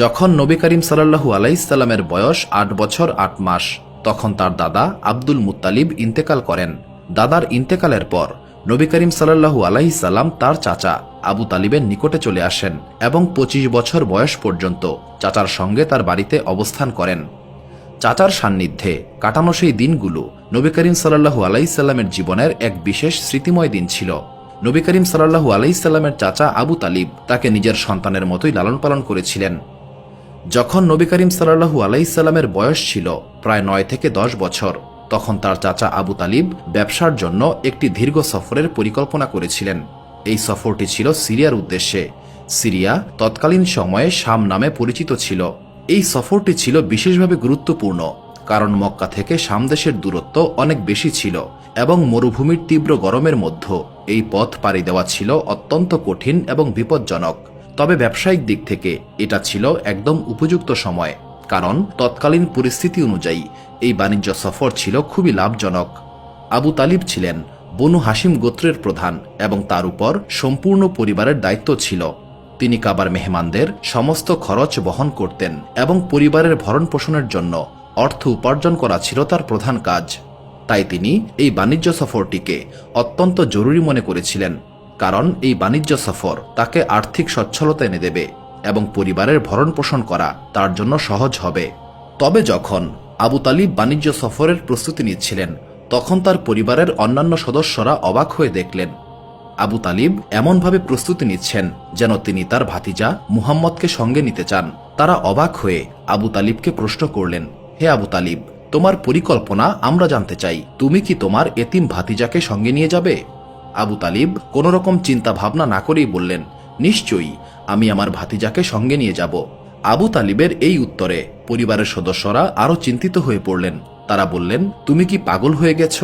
যখন নবী করিম সাল্লাহু আলাইসাল্লামের বয়স আট বছর আট মাস, তখন তার দাদা আব্দুল মুত্তালিব ইন্তেকাল করেন। দাদার ইন্তেকালের পর নবী করিম সাল্লাহু আলাইসাল্লাম তার চাচা আবু তালিবের নিকটে চলে আসেন এবং পঁচিশ বছর বয়স পর্যন্ত চাচার সঙ্গে তার বাড়িতে অবস্থান করেন। চাচার সান্নিধ্যে কাটানো সেই দিনগুলো নবী করিম সাল্লাহু আলাইসাল্লামের জীবনের এক বিশেষ স্মৃতিময় দিন ছিল। নবী করিম সাল্লাহু আলাইসাল্লামের চাচা আবু তালিব তাকে নিজের সন্তানের মতোই লালন পালন করেছিলেন। যখন নবী করিম সাল্লাহু আলাইসাল্লামের বয়স ছিল, প্রায় নয় থেকে দশ বছর, তখন তার চাচা আবু তালিব ব্যবসার জন্য একটি দীর্ঘ সফরের পরিকল্পনা করেছিলেন। এই সফরটি ছিল সিরিয়ার উদ্দেশ্যে। সিরিয়া তৎকালীন সময়ে শাম নামে পরিচিত ছিল। এই সফরটি ছিল বিশেষভাবে গুরুত্বপূর্ণ, কারণ মক্কা থেকে সামদেশের দূরত্ব অনেক বেশি ছিল এবং মরুভূমির তীব্র গরমের মধ্যে এই পথ পাড়ি দেওয়া ছিল অত্যন্ত কঠিন এবং বিপজ্জনক। তবে ব্যবসায়িক দিক থেকে এটা ছিল একদম উপযুক্ত সময়, কারণ তৎকালীন পরিস্থিতি অনুযায়ী এই বাণিজ্য সফর ছিল খুবই লাভজনক। আবু তালিব ছিলেন বনু হাসিম গোত্রের প্রধান এবং তার উপর সম্পূর্ণ পরিবারের দায়িত্ব ছিল। তিনি কাবার মেহমানদের সমস্ত খরচ বহন করতেন এবং পরিবারের ভরণ পোষণের জন্য অর্থ উপার্জন করা ছিল তার প্রধান কাজ। তাই তিনি এই বাণিজ্য সফরটিকে অত্যন্ত জরুরি মনে করেছিলেন। কারণ এই বাণিজ্য সফর তাকে আর্থিক সচ্ছলতা এনে দেবে এবং পরিবারের ভরণ পোষণ করা তার জন্য সহজ হবে। তবে যখন আবু তালিব বাণিজ্য সফরের প্রস্তুতি নিচ্ছিলেন, তখন তার পরিবারের অন্যান্য সদস্যরা অবাক হয়ে দেখলেন, আবু তালিব এমনভাবে প্রস্তুতি নিচ্ছেন যেন তিনি তার ভাতিজা মুহাম্মদকে সঙ্গে নিতে চান। তারা অবাক হয়ে আবু তালিবকে প্রশ্ন করলেন, হে আবু তালিব, তোমার পরিকল্পনা আমরা জানতে চাই। তুমি কি তোমার এতিম ভাতিজাকে সঙ্গে নিয়ে যাবে? আবু তালিব কোনো রকম চিন্তা ভাবনা না করেই বললেন, নিশ্চয়ই আমি আমার ভাতিজাকে সঙ্গে নিয়ে যাব। আবু তালিবের এই উত্তরে পরিবারের সদস্যরা আরও চিন্তিত হয়ে পড়লেন। তারা বললেন, তুমি কি পাগল হয়ে গেছ?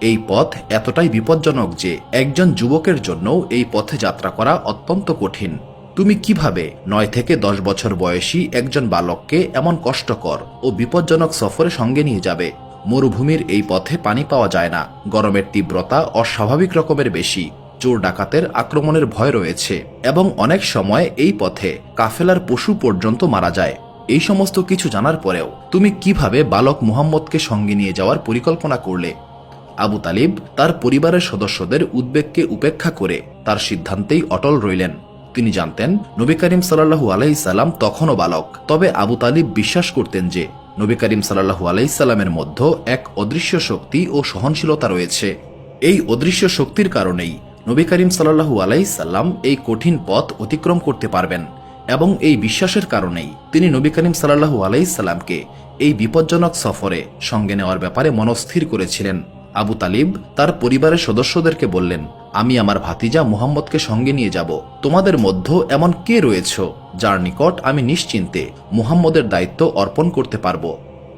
এই পথ এতটাই বিপজ্জনক যে একজন যুবকের জন্যও এই পথে যাত্রা করা অত্যন্ত কঠিন। তুমি কীভাবে নয় থেকে দশ বছর বয়সী একজন বালককে এমন কষ্টকর ও বিপজ্জনক সফরে সঙ্গে নিয়ে যাবে? মরুভূমির এই পথে পানি পাওয়া যায় না। গরমের তীব্রতা অস্বাভাবিক রকমের বেশি। চোর ডাকাতের আক্রমণের ভয় রয়েছে এবং অনেক সময় এই পথে কাফেলার পশু পর্যন্ত মারা যায়। এই সমস্ত কিছু জানার পরেও তুমি কীভাবে বালক মুহাম্মদকে সঙ্গে নিয়ে যাওয়ার পরিকল্পনা করলে? আবু তালিব তার পরিবারের সদস্যদের উদ্বেগকে উপেক্ষা করে তার সিদ্ধান্তেই অটল রইলেন। তিনি জানতেন, নবী করিম সাল্লাহু আলাইসাল্লাম তখনও বালক। তবে আবু তালিব বিশ্বাস করতেন যে নবী করিম সাল্লাহু আলাইসাল্লামের মধ্যে এক অদৃশ্য শক্তি ও সহনশীলতা রয়েছে। এই অদৃশ্য শক্তির কারণেই নবী করিম সাল্লাহু আলাইসাল্লাম এই কঠিন পথ অতিক্রম করতে পারবেন এবং এই বিশ্বাসের কারণেই তিনি নবী করিম সাল্লাহু আলাইসাল্লামকে এই বিপজ্জনক সফরে সঙ্গে নেওয়ার ব্যাপারে মনস্থির করেছিলেন। আবু তালিব তার পরিবারের সদস্যদেরকে বললেন, আমি আমার ভাতিজা মুহাম্মদকে সঙ্গে নিয়ে যাব। তোমাদের মধ্য এমন কে রয়েছ যার নিকট আমি নিশ্চিন্তে মুহাম্মদের দায়িত্ব অর্পণ করতে পারব?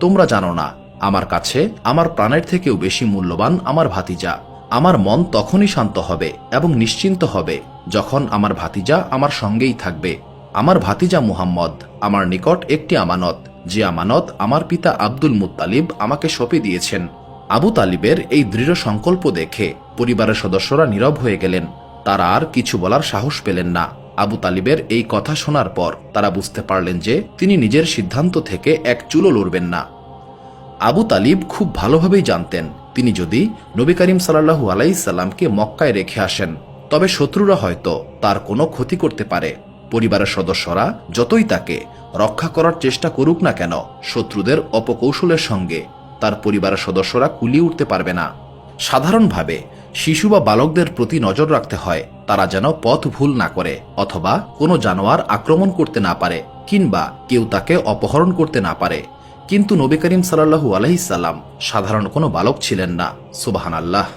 তোমরা জানো না, আমার কাছে আমার প্রাণের থেকেও বেশি মূল্যবান আমার ভাতিজা। আমার মন তখনই শান্ত হবে এবং নিশ্চিন্ত হবে যখন আমার ভাতিজা আমার সঙ্গেই থাকবে। আমার ভাতিজা মুহাম্মদ আমার নিকট একটি আমানত, যে আমানত আমার পিতা আব্দুল মুত্তালিব আমাকে সঁপে দিয়েছেন। আবু তালিবের এই দৃঢ় সংকল্প দেখে পরিবারের সদস্যরা নীরব হয়ে গেলেন। তারা আর কিছু বলার সাহস পেলেন না। আবু তালিবের এই কথা শোনার পর তারা বুঝতে পারলেন যে তিনি নিজের সিদ্ধান্ত থেকে এক চুলো লড়বেন না। আবু তালিব খুব ভালোভাবেই জানতেন, তিনি যদি নবী করিম সাল্লাহু আলাইসাল্লামকে মক্কায় রেখে আসেন, তবে শত্রুরা হয়তো তার কোনো ক্ষতি করতে পারে। পরিবারের সদস্যরা যতই তাকে রক্ষা করার চেষ্টা করুক না কেন, শত্রুদের অপকৌশলের সঙ্গে তার পরিবারের সদস্যরা কুলিয়ে উঠতে পারবে না। সাধারণভাবে শিশু বা বালকদের প্রতি নজর রাখতে হয়, তারা যেন পথ ভুল না করে অথবা কোনো জানোয়ার আক্রমণ করতে না পারে কিংবা কেউ তাকে অপহরণ করতে না পারে। কিন্তু নবী করিম সাল্লাহু আলহিসাল্লাম সাধারণ কোনো বালক ছিলেন না। সুবাহান আল্লাহ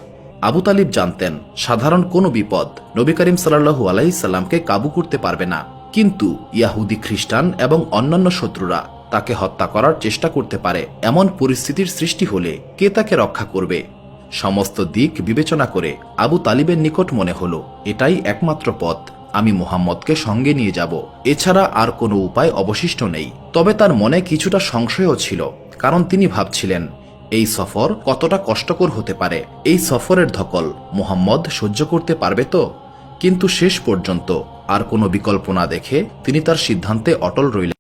আবু তালিব জানতেন, সাধারণ কোনো বিপদ নবী করিম সাল্লাহু আলাইসাল্লামকে কাবু করতে পারবে না। কিন্তু ইয়াহুদি খ্রিস্টান এবং অন্যান্য শত্রুরা তাকে হত্যা করার চেষ্টা করতে পারে, এমন পরিস্থিতির সৃষ্টি হলে কে তাকে রক্ষা করবে? সমস্ত দিক বিবেচনা করে আবু তালিবের নিকট মনে হলো, এটাই একমাত্র পথ, আমি মুহাম্মদকে সঙ্গে নিয়ে যাব। এছাড়া আর কোনো উপায় অবশিষ্ট নেই। তবে তার মনে কিছুটা সংশয়ও ছিল, কারণ তিনি ভাবছিলেন, এই সফর কতটা কষ্টকর হতে পারে? এই সফরের ধকল মুহাম্মদ সহ্য করতে পারবে তো? কিন্তু শেষ পর্যন্ত আর কোনো বিকল্প না দেখে তিনি তার সিদ্ধান্তে অটল রইলেন।